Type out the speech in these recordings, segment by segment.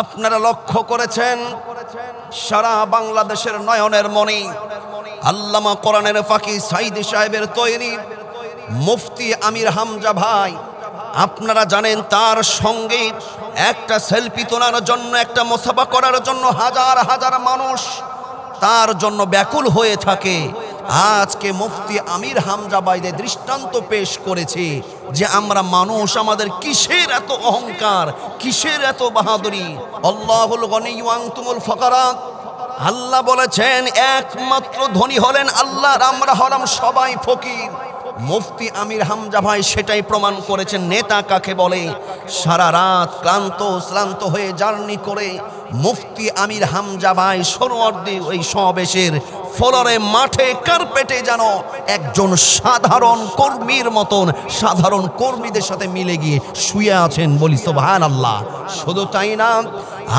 আপনারা লক্ষ্য করেছেন? সারা বাংলাদেশের নয়নের মণি, আল্লামা কোরআনের ফাঁকি সাইদি সাহেবের তৈরি, মুফতি আমির হামজা ভাই, আপনারা জানেন তার সঙ্গে একটা সেলফি তোলার জন্য, একটা মোসাফা করার জন্য হাজার হাজার মানুষ তার জন্য ব্যাকুল হয়ে থাকে। আজকে মুফতি আমির হামজা বাইদে দৃষ্টান্ত পেশ করেছে যে আমরা মানুষ আমাদের কিসের এত অহংকার, কিসের এত বাহাদুরি? আল্লাহুল গনিয়াং তুমুল ফকারাত আল্লাহ বলেছেন, একমাত্র ধনী হলেন আল্লাহ আমরা হলাম সবাই ফকির। মুফতি আমির হামজা ভাই সেটাই প্রমাণ করেছেন, নেতা কাকে বলে? সারা রাত ক্লান্ত শ্রান্ত হয়ে জার্নি করে মুফতি আমির হামজা ভাই সরোয়ার্দি ওই সমাবেশের ফলরে মাঠে কার্পেটে যেন একজন সাধারণ কর্মীর মতন, সাধারণ কর্মীদের সাথে মিলে গিয়ে শুয়ে আছেন বলি সোভান আল্লাহ শুধু তাই না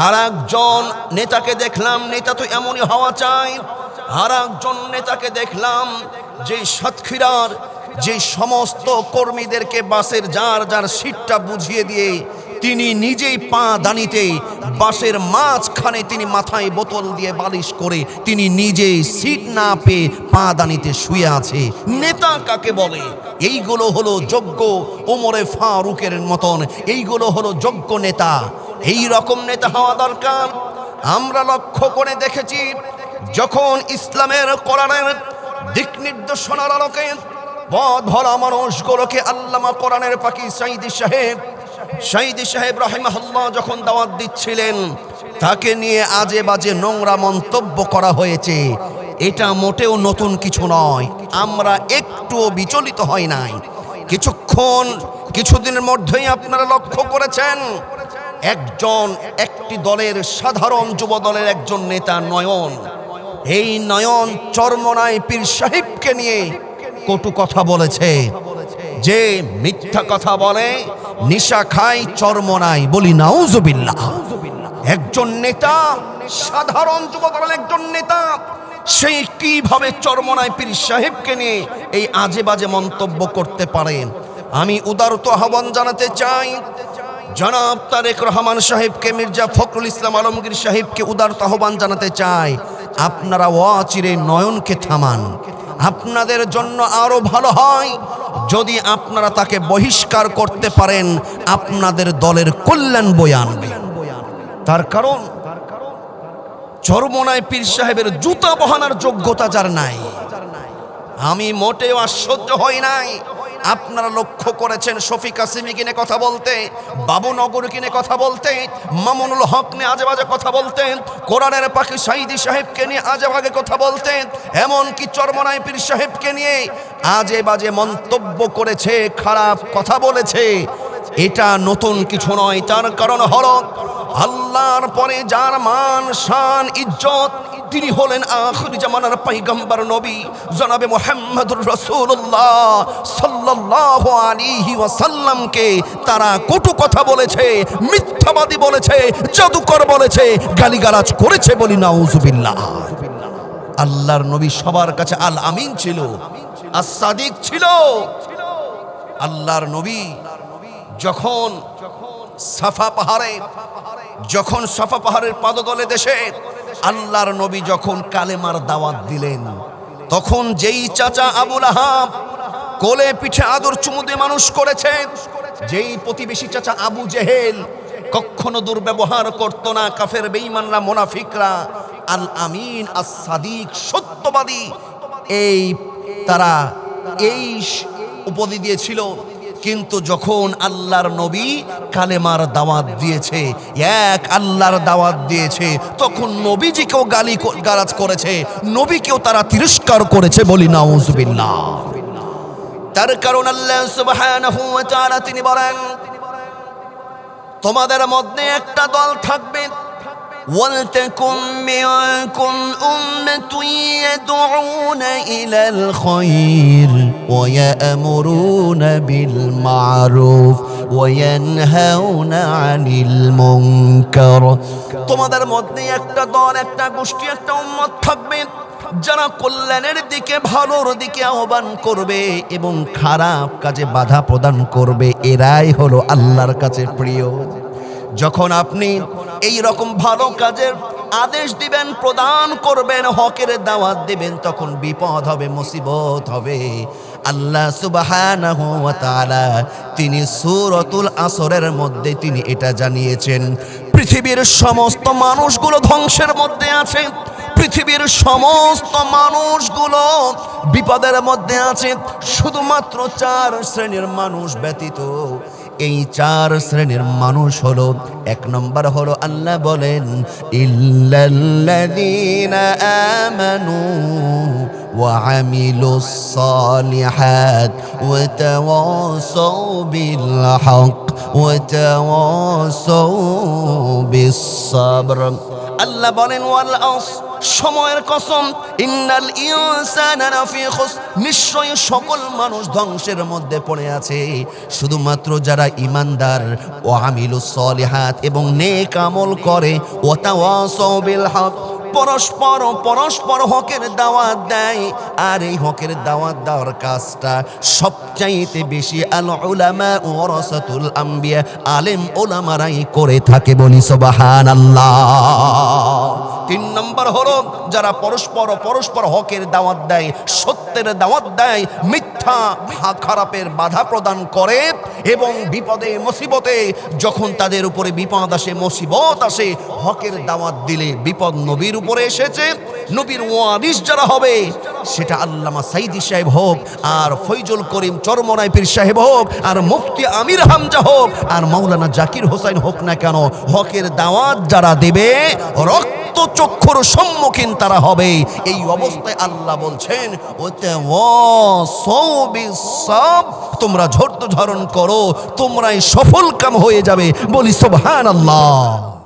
আর একজন নেতাকে দেখলাম, নেতা তো এমনই হওয়া চাই। আর একজন নেতাকে দেখলাম, যে সাতক্ষীরার যে সমস্ত কর্মীদেরকে বাসের যার যার সিটটা বুঝিয়ে দিয়ে তিনি নিজেই পা দানিতে বাসের মাঝখানে তিনি মাথায় বোতল দিয়ে বালিশ করে তিনি নিজেই সিট না পেয়ে পা দানিতে শুয়ে আছে। নেতা কাকে বলে? এইগুলো হলো যোগ্য ওমরে ফারুকের মতন। এইগুলো হলো যোগ্য নেতা। এই রকম নেতা হওয়া দরকার। আমরা লক্ষ্য করে দেখেছি, যখন ইসলামের কোরআনের দিক নির্দেশনার আলোকে ভরা মানুষগুলোকে আল্লামা কোরআনের পাখি সাইদি সাহেব সাইদি সাহেব রাহিমাহুল্লাহ যখন দাওয়াত দিচ্ছিলেন, তাকে নিয়ে আজে বাজে নোংরা মন্তব্য করা হয়েছে। এটা মোটেও নতুন কিছু নয়। আমরা একটুও বিচলিত হয় নাই। কিছুক্ষণ, কিছুদিনের মধ্যেই আপনারা লক্ষ্য করেছেন, একজন একটি দলের সাধারণ যুব দলের একজন নেতা নয়ন। এই নয়ন চরমনায় পীর সাহেবকে নিয়ে কটু কথা বলেছে। যে মিথ্যা কথা বলে, নিশা খায় চরমনায় বলি নাউজুবিল্লাহ। একজন নেতা, সাধারণ যুব দলের একজন নেতা সেই কীভাবে চরমনায় পীর সাহেবকে নিয়ে এই আজে বাজে মন্তব্য করতে পারেন আমি উদারত আহ্বান জানাতে চাই, জনাব তারেক রহমান সাহেবকে, মির্জা ফখরুল ইসলাম আলমগীর সাহেবকে উদারত আহ্বান জানাতে চাই। আপনারা ওয়াচিরে নয়নকে থামান। আপনাদের জন্য আরও ভালো হয়। যদি আপনারা তাকে বহিষ্কার করতে পারেন, আপনাদের দলের কল্যাণ বয়ে আনবে। তার কারণ, চরমনায় পীর সাহেবের জুতা বহানার যোগ্যতা যার নাই। আমি মোটেও আশ্চর্য হই নাই। আপনারা লক্ষ্য করেছেন শফিক কাসিমি কিনে কথা বলতে বাবুনগর কিনে কথা বলতে, মামুনুল হক নিয়ে আজে বাজে কথা বলতেন কোরআনের পাখি সাইদি সাহেবকে নিয়ে আজে বাজে কথা বলতেন এমনকি চরমনাই পীর সাহেবকে নিয়ে আজে বাজে মন্তব্য করেছে, খারাপ কথা বলেছে। এটা নতুন কিছু নয়, তার কারণ হলো আল্লাহর পরে যার মান, শান, ইজ্জত, তিনি হলেন আখরি জামানার পাইগম্বর নবী, জনাবে মোহাম্মদুর রসুল্লাহ সাল্লাল্লাহু আলাইহি ওয়াসাল্লামকে। তারা কটু কথা বলেছে, মিথ্যাবাদী বলেছে, জাদুকর বলেছে, গালিগালাজ করেছে বলি নাউজুবিল্লাহ। আল্লাহর নবী সবার কাছে আল আমিন ছিল আর সাদিক ছিল। আল্লাহর নবী যখন সাফা পাহাড়ে যখন সাফা পাহাড়ের পাদতলে দেশে আল্লাহর নবী যখন কালেমার দাওয়াত দিলেন, তখন যেই চাচা আবুল আহাব কোলে পিঠে আদর চুমুদে মানুষ করেছে, যেই প্রতিবেশী চাচা আবু জেহেল কখনো দুর্ব্যবহার করতো না, কাফের বেঈমানরা, মোনাফিকরা, আল আমিন, আস সাদিক, সত্যবাদী, এই তারা এই উপাধি দিয়েছিল। কিন্তু যখন আল্লাহর নবী কালেমার দাওয়াত দিয়েছে, এক আল্লাহর দাওয়াত দিয়েছে। তখন নবীজিকেও গালি গালাজ করেছে, নবীকেও তারা তিরস্কার করেছে বলি, নাউজুবিল্লাহ। তার কারণ আল্লাহ সুবহানাহু তিনি বলেন, তোমাদের মধ্যে একটা দল থাকবে ولتكن منكم أمة يدعون إلى الخير ويأمرون بالمعروف وينهون عن المنكر তোমাদের মধ্যে একটা দল একটা গোষ্ঠী একটা উম্মত থাকবে যারা কল্যাণের দিকে ভালোর দিকে আহ্বান করবে এবং খারাপ কাজে বাধা প্রদান করবে এরাই হলো আল্লাহর কাছে প্রিয় যখন আপনি এই রকম ভালো কাজের আদেশ দিবেন, প্রদান করবেন, হকের দাওয়াত দিবেন, তখন বিপদ হবে, মুসিবত হবে। আল্লাহ তাআলা তিনি সূরাতুল আসরের মধ্যে তিনি এটা জানিয়েছেন, পৃথিবীর সমস্ত মানুষগুলো ধ্বংসের মধ্যে আছে, পৃথিবীর সমস্ত মানুষগুলো বিপদের মধ্যে আছে, শুধুমাত্র চার শ্রেণির মানুষ ব্যতীত এই চার শ্রেণীর মানুষ হলো এক নম্বর হলো আল্লাহ বলেন ইল্লাল্লাযীনা আমানু وعملوا الصالحات وتواصوا بالحق وتواصوا بالصبر আল্লাহ বলেন ওয়াল আস সময়ের কসম, ইন্নাল নিশ্চয় সকল মানুষ ধ্বংসের মধ্যে পড়ে আছে। শুধুমাত্র যারা ইমানদার ও আমিলু সলিহাত এবং নেক আমল করে ও তা পরস্পর পরস্পর হকের দাওয়াত দেয়। আর এই হকের দাওয়াত দেওয়ার কাজটা সবচাইতে বেশি আল উলামা ওয়ারাসাতুল আম্বিয়া, আলেম ওলামারাই করে থাকে বলি সুবহানাল্লাহ। তিন নম্বর হলো, যারা পরস্পর পরস্পর হকের দাওয়াত দেয়, সত্যের দাওয়াত দেয়, মিথ্যা হা- খারাপের বাধা প্রদান করে এবং বিপদে, মুসিবতে যখন তাদের উপরে বিপদ আসে, মুসিবত আসে, হকের দাওয়াত দিলে বিপদ নবীর উপরে এসেছে। নবীর ওয়ারিস যারা হবে, সেটা আল্লামা সাইদি সাহেব হোক আর ফৈজুল করিম চরমনাই পীর সাহেব হোক আর মুফতি আমির হামজা হোক আর মাওলানা জাকির হোসাইন হোক না কেন, হকের দাওয়াত যারা দেবে, রক্ত চক্ষুর সম্মুখীন তারা হবে? এই অবস্থায় আল্লাহ বলছেন, ওতে সব তোমরা ধৈর্য ধারণ করো, তোমরাই সফল কাম হয়ে যাবে। বলি সোভান আল্লাহ